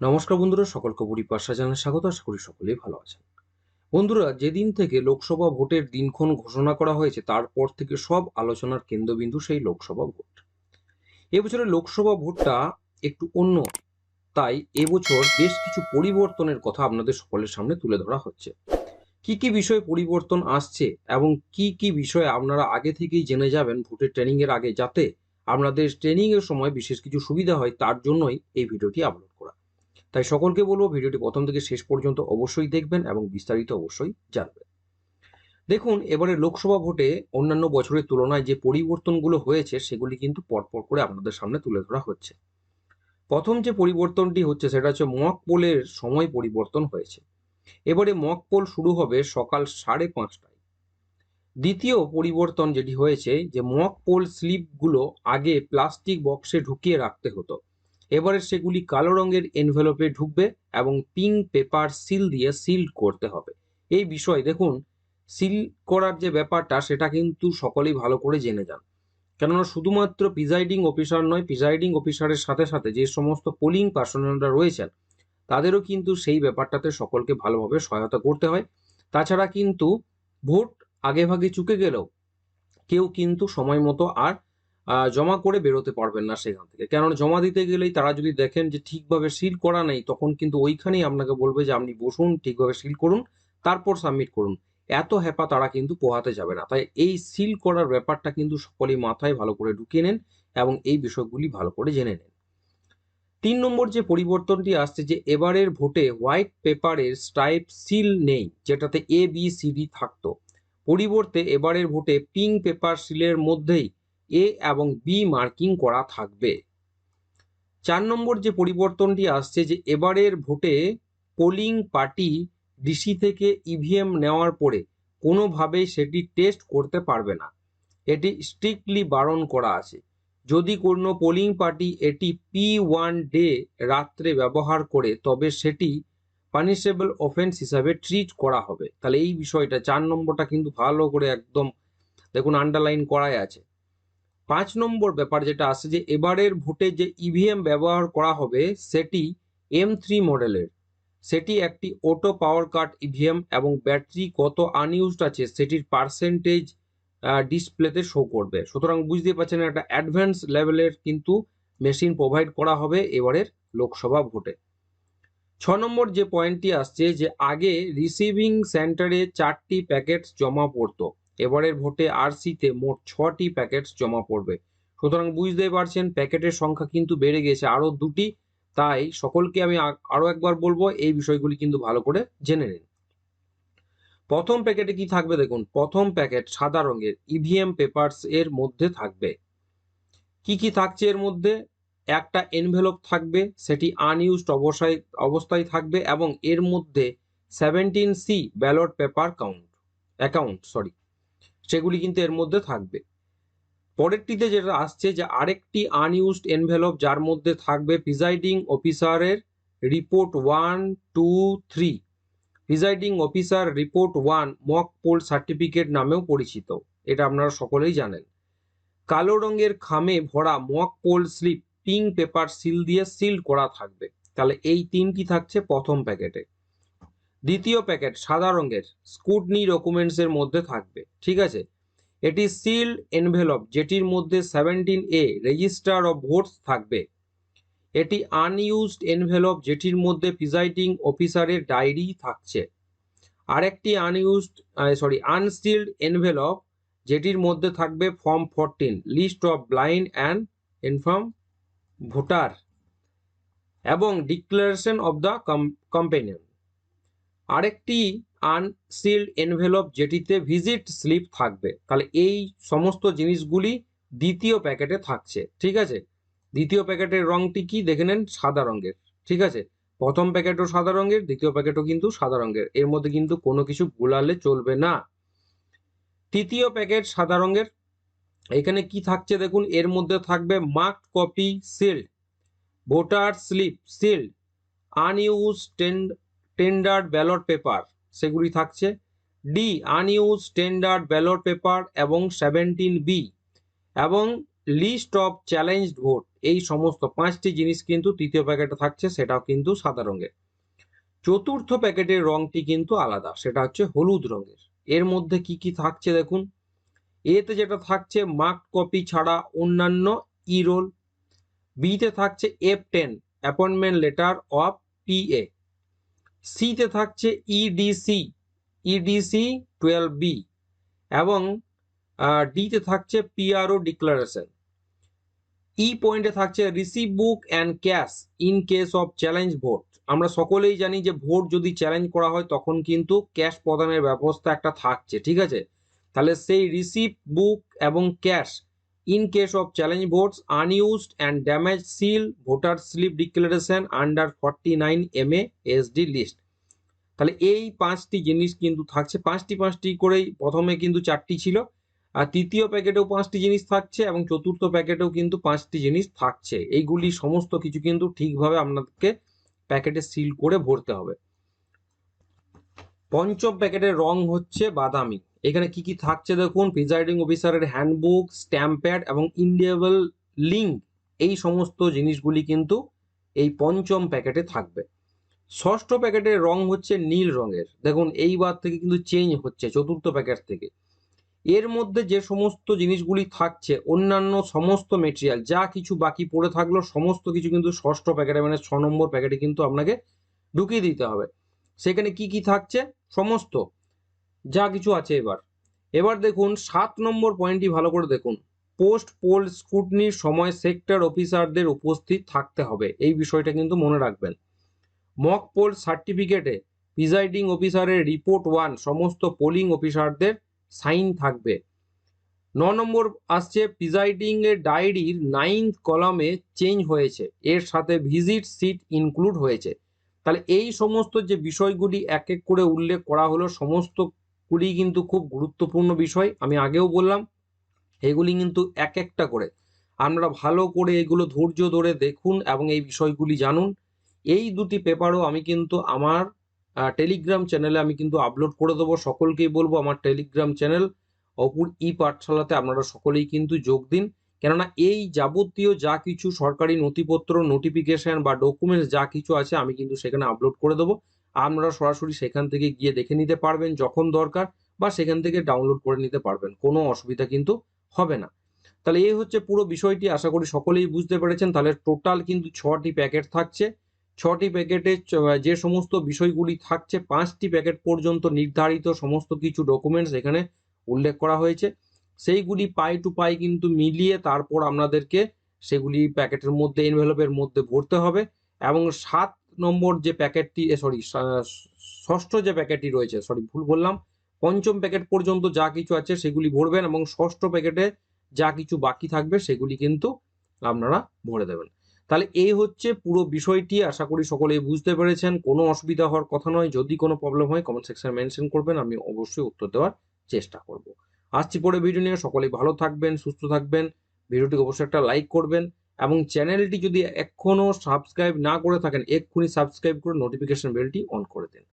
নমস্কার বন্ধুরা, সকলকে পরিপাশা জানাই স্বাগত, আশা করি সকলেই ভালো আছেন। বন্ধুরা, যেদিন থেকে লোকসভা ভোটের দিনক্ষণ ঘোষণা করা হয়েছে, তারপর থেকে সব আলোচনার কেন্দ্রবিন্দু সেই লোকসভা ভোট। এবছরের লোকসভা ভোটটা একটু অন্য, তাই এবছর বেশ কিছু পরিবর্তনের কথা আপনাদের সকলের সামনে তুলে ধরা হচ্ছে। কি কি বিষয়ে পরিবর্তন আসছে এবং কি কি বিষয়ে আপনারা আগে থেকেই জেনে যাবেন ভোটের ট্রেনিং এর আগে, যাতে আপনাদের ট্রেনিং এর সময় বিশেষ কিছু সুবিধা হয়, তার জন্যই এই ভিডিওটি আপলোড করা। তাই সকলকে বলব ভিডিওটি প্রথম থেকে শেষ পর্যন্ত অবশ্যই দেখবেন এবং বিস্তারিত অবশ্যই জানবেন। দেখুন, এবারে লোকসভা ভোটে অন্যান্য বছরের তুলনায় যে পরিবর্তনগুলো হয়েছে, সেগুলি কিন্তু পরপর করে আপনাদের সামনে তুলে ধরা হচ্ছে। প্রথম যে পরিবর্তনটি হচ্ছে, সেটা হচ্ছে মক পোলের সময় পরিবর্তন হয়েছে। এবারে মক পোল শুরু হবে সকাল সাড়ে পাঁচটায়। দ্বিতীয় পরিবর্তন যেটি হয়েছে, যে মক পোল স্লিপগুলো আগে প্লাস্টিক বক্সে ঢুকিয়ে রাখতে হতো। এবারে সেগুলি কালো রঙের এনভেলপে ঢুকবে এবং পিঙ্ক পেপার সিল দিয়ে সিল করতে হবে। এই বিষয় দেখুন সিল করার যে ব্যাপারটা সেটা কিন্তু সকলেই ভালো করে জেনে যান। কেননা শুধুমাত্র প্রিজাইডিং অফিসার নয় প্রিজাইডিং অফিসারের সাথে সাথে যে সমস্ত পোলিং পার্সোনালরা রয়েছেন, তাদেরও কিন্তু সেই ব্যাপারটাতে সকলকে ভালোভাবে সহায়তা করতে হয়। তাছাড়া কিন্তু ভোট আগেভাগে চুকে গেলেও কেউ কিন্তু সময় মতো আর জমা করে বেরোতে পারবেন না সেখান থেকে। কেননা জমা দিতে গেলেই তারা যদি দেখেন যে ঠিকভাবে সিল করা নেই, তখন কিন্তু ওইখানেই আপনাকে বলবে যে আপনি বসুন, ঠিকভাবে সিল করুন, তারপর সাবমিট করুন। এত হ্যাপা তারা কিন্তু পোহাতে যাবে না। তাই এই সিল করার ব্যাপারটা কিন্তু সকলেই মাথায় ভালো করে ঢুকিয়ে নেন এবং এই বিষয়গুলি ভালো করে জেনে নেন। তিন নম্বর যে পরিবর্তনটি আসছে যে এবারের ভোটে হোয়াইট পেপারের স্ট্রাইপ সিল নেই, যেটাতে এ বি সি ডি থাকতো। পরিবর্তে এবারের ভোটে পিঙ্ক পেপার সিলের মধ্যেই এ এবং বি মার্কিং করা থাকবে। চার নম্বর যে পরিবর্তনটি আসছে যে এবারের ভোটে পোলিং পার্টি ডিসি থেকে ইভিএম নেওয়ার পরে কোনোভাবেই সেটি টেস্ট করতে পারবে না। এটি স্ট্রিক্টলি বারণ করা আছে। যদি কোনো পোলিং পার্টি এটি পি ওয়ান ডে রাত্রে ব্যবহার করে, তবে সেটি পানিশেবল অফেন্স হিসাবে ট্রিট করা হবে। তাহলে এই বিষয়টা, চার নম্বরটা কিন্তু ভালো করে একদম দেখুন আন্ডারলাইন করাই আছে। পাঁচ নম্বর ব্যাপার যেটা আসছে যে এবারের ভোটে যে ইভিএম ব্যবহার করা হবে সেটি এম থ্রি মডেলের সেটি একটি অটো পাওয়ার কাট ইভিএম এবং ব্যাটারি কত আনইউজড আছে সেটির পার্সেন্টেজ ডিসপ্লেতে শো করবে। সুতরাং বুঝতে পারছেন একটা অ্যাডভান্স লেভেলের কিন্তু মেশিন প্রোভাইড করা হবে এবারের লোকসভা ভোটে। ছ নম্বর যে পয়েন্টটি আসছে যে আগে রিসিভিং সেন্টারে চারটি প্যাকেটস জমা পড়তো। এবারের ভোটে আরসিতে মোট ছটি প্যাকেটস জমা পড়বে। সুতরাং বুঝতেই পারছেন, প্যাকেটের সংখ্যা কিন্তু বেড়ে গেছে আরও দুটি। তাই সকলকে আমি আ- আরও একবার বলব, এই বিষয়গুলি কিন্তু ভালো করে জেনে নিন। প্রথম প্যাকেটে কি থাকবে দেখুন? প্রথম প্যাকেট সাদা রঙের ইভিএম পেপারস এর মধ্যে থাকবে। কি কি থাকছে এর মধ্যে? একটা এনভেলপ থাকবে, সেটি আনইউজড অবস্থায় অবস্থায় থাকবে এবং এর মধ্যে seventeen C ballot paper count account sorry সেগুলি কিন্তু এর মধ্যে থাকবে। পরেরটিতে যেটা আসছে যে আরেকটি আনইউজড এনভেলপ যার মধ্যে থাকবে প্রিজাইডিং অফিসারের report one two three presiding officer report one mock poll certificate নামেও পরিচিত। এটা আপনারা সকলেই জানেন। কালো রঙের খামে ভরা mock poll slip pink paper seal দিয়ে সিল করা থাকবে। তাহলে এই তিনটি থাকছে প্রথম প্যাকেটে দ্বিতীয় প্যাকেট সাদা রঙের স্কুটনি ডকুমেন্টসের মধ্যে থাকবে, ঠিক আছে? এটি সিল্ড এনভেলপ যেটির মধ্যে seventeen A register of votes থাকবে। এটি আনইউজড এনভেলপ যেটির মধ্যে প্রিজাইডিং অফিসারের ডায়েরি থাকছে। আরেকটি আনইউজড সরি আনসিল্ড এনভেলপ যেটির মধ্যে থাকবে form fourteen list of blind and inform voter এবং ডিক্লারেশন অফ দ্য কম্পেনিয়ন আরেকটি আনসিল্ড এনভেলপ যেটিতে ভিজিট স্লিপ থাকবে। তাহলে এই সমস্ত জিনিসগুলি দ্বিতীয় প্যাকেটে থাকছে, ঠিক আছে? দ্বিতীয় প্যাকেটের রংটি কি? দেখে নেন, সাদা রঙের, ঠিক আছে? প্রথম প্যাকেটও সাদা রঙের, দ্বিতীয় প্যাকেটও কিন্তু সাদা রঙের। এর মধ্যে কিন্তু কোনো কিছু গুলালে চলবে না। তৃতীয় প্যাকেট সাদা রঙের। এখানে কি থাকছে দেখুন, এর মধ্যে থাকবে mark copy sealed voter slip sealed unused tendered ballot paper, সেগুলি থাকছে। D unused standard ballot paper এবং সেভেন্টিন বি এবং লিস্ট অফ চ্যালেঞ্জড ভোট এই সমস্ত পাঁচটি জিনিস কিন্তু তৃতীয় প্যাকেটে থাকছে, সেটাও কিন্তু সাদা রঙের। চতুর্থ প্যাকেটের রংটি কিন্তু আলাদা, সেটা হচ্ছে হলুদ রঙের। এর মধ্যে কি কি থাকছে দেখুন? এতে যেটা থাকছে মার্ক কপি ছাড়া অন্যান্য ই রোল বিতে থাকছে F ten appointment letter of PA সিতে থাকছে ইডিসি ইডিসি টুয়েলভ বি এবং ডিতে থাকছে পিআরও ডিক্লারেশন ই পয়েন্টে থাকছে receive book and cash in case of challenge vote আমরা সকলেই জানি যে ভোট যদি চ্যালেঞ্জ করা হয় তখন কিন্তু ক্যাশ প্রদানের ব্যবস্থা একটা থাকছে, ঠিক আছে? তাহলে সেই রিসিভ বুক এবং cash in case of challenge votes unused and damage seal voter slip declaration under forty nine M A SD list তাহলে এই পাঁচটি জিনিস কিন্তু থাকছে। পাঁচটি পাঁচটি করেই প্রথমে কিন্তু চারটি ছিল। আর তৃতীয় প্যাকেটেও পাঁচটি জিনিস থাকছে এবং চতুর্থ প্যাকেটেও কিন্তু পাঁচটি জিনিস থাকছে। এইগুলি সমস্ত কিছু কিন্তু ঠিকভাবে আপনাদেরকে প্যাকেটে সিল করে ভরতে হবে। পঞ্চম প্যাকেটের রং হচ্ছে বাদামি। এখানে কি কি থাকছে দেখুন? প্রিজাইডিং অফিসারের হ্যান্ডবুক স্ট্যাম্প প্যাড এবং ইন্ডিয়াবল লিঙ্ক এই সমস্ত জিনিসগুলি কিন্তু এই পঞ্চম প্যাকেটে থাকবে। ষষ্ঠ প্যাকেটের রং হচ্ছে নীল রঙের। দেখুন, এইবার থেকে কিন্তু চেঞ্জ হচ্ছে, চতুর্থ প্যাকেট থেকে। এর মধ্যে যে সমস্ত জিনিসগুলি থাকছে, অন্যান্য সমস্ত মেটেরিয়াল যা কিছু বাকি পড়ে থাকল, সমস্ত কিছু কিন্তু ষষ্ঠ প্যাকেটে মানে ছ নম্বর প্যাকেটে কিন্তু আপনাকে ঢুকিয়ে দিতে হবে। সেখানে কি কি থাকছে? সমস্ত। যা কিছু আছে এবার। এবার দেখুন, সাত নম্বর পয়েন্টটি ভালো করে দেখুন। পোস্ট পোল স্কুটনির সময় সেক্টর অফিসারদের উপস্থিত থাকতে হবে। এই বিষয়টা কিন্তু মনে রাখবেন। মক পোল সার্টিফিকেটে প্রিজাইডিং অফিসারের রিপোর্ট ওয়ান সমস্ত পোলিং অফিসারদের সাইন থাকবে। ন নম্বর আসছে প্রিজাইডিং এর ডায়েরির নাইন্থ কলামে চেঞ্জ হয়েছে। এর সাথে ভিজিট সিট ইনক্লুড হয়েছে। তাহলে এই সমস্ত যে বিষয়গুলি এক এক করে উল্লেখ করা হলো সমস্তগুলি কিন্তু খুব গুরুত্বপূর্ণ বিষয়, আমি আগেও বললাম, এগুলি কিন্তু এক একটা করে। আপনারা ভালো করে এগুলো ধৈর্য ধরে দেখুন এবং এই বিষয়গুলি জানুন। এই দুটি পেপারও আমি কিন্তু আমার টেলিগ্রাম চ্যানেলে আমি কিন্তু আপলোড করে দেবো। সকলকেই বলব আমার টেলিগ্রাম চ্যানেল অপুর ই পাঠশালাতে আপনারা সকলেই কিন্তু যোগ দিন। কেননা এই যাবতীয় যা কিছু সরকারি নথিপত্র নোটিফিকেশন বা ডকুমেন্টস যা কিছু আছে আমি কিন্তু সেখানে আপলোড করে দেবো। আপনারা সরাসরি সেখান থেকে গিয়ে দেখে নিতে পারবেন যখন দরকার বা সেখান থেকে ডাউনলোড করে নিতে পারবেন। কোনো অসুবিধা কিন্তু হবে না। তাহলে এই হচ্ছে পুরো বিষয়টি। আশা করি সকলেই বুঝতে পেরেছেন। তাহলে টোটাল কিন্তু ছটি প্যাকেট থাকছে। ছটি প্যাকেটে যে সমস্ত বিষয়গুলি থাকছে, পাঁচটি প্যাকেট পর্যন্ত নির্ধারিত সমস্ত কিছু ডকুমেন্টস এখানে উল্লেখ করা হয়েছে। সেইগুলি পাই টু পাই কিন্তু মিলিয়ে তারপর আপনাদেরকে সেগুলি প্যাকেটের মধ্যে এনভেলপের মধ্যে ভরতে হবে এবং সাত নম্বর যে প্যাকেটটি সরি ষষ্ঠ যে প্যাকেটটি রয়েছে সরি ভুল বললাম, পঞ্চম প্যাকেট পর্যন্ত যা কিছু আছে সেগুলি ভরবেন এবং ষষ্ঠ প্যাকেটে যা কিছু বাকি থাকবে সেগুলি কিন্তু আপনারা ভরে দেবেন। তাহলে এই হচ্ছে পুরো বিষয়টি, আশা করি সকলেই বুঝতে পেরেছেন, কোনো অসুবিধা হওয়ার কথা নয়, যদি কোনো প্রবলেম হয় কমেন্ট সেকশনে মেনশন করবেন, আমি অবশ্যই উত্তর দেওয়ার চেষ্টা করব। আসছি পরে ভিডিও নিয়ে, সকলেই ভালো থাকবেন, সুস্থ থাকবেন ভিডিওটি অবশ্যই একটা লাইক করবেন এবং চ্যানেলটি যদি এখনও সাবস্ক্রাইব না করে থাকেন, এক্ষুনি সাবস্ক্রাইব করে নোটিফিকেশন বেলটি অন করে দিন।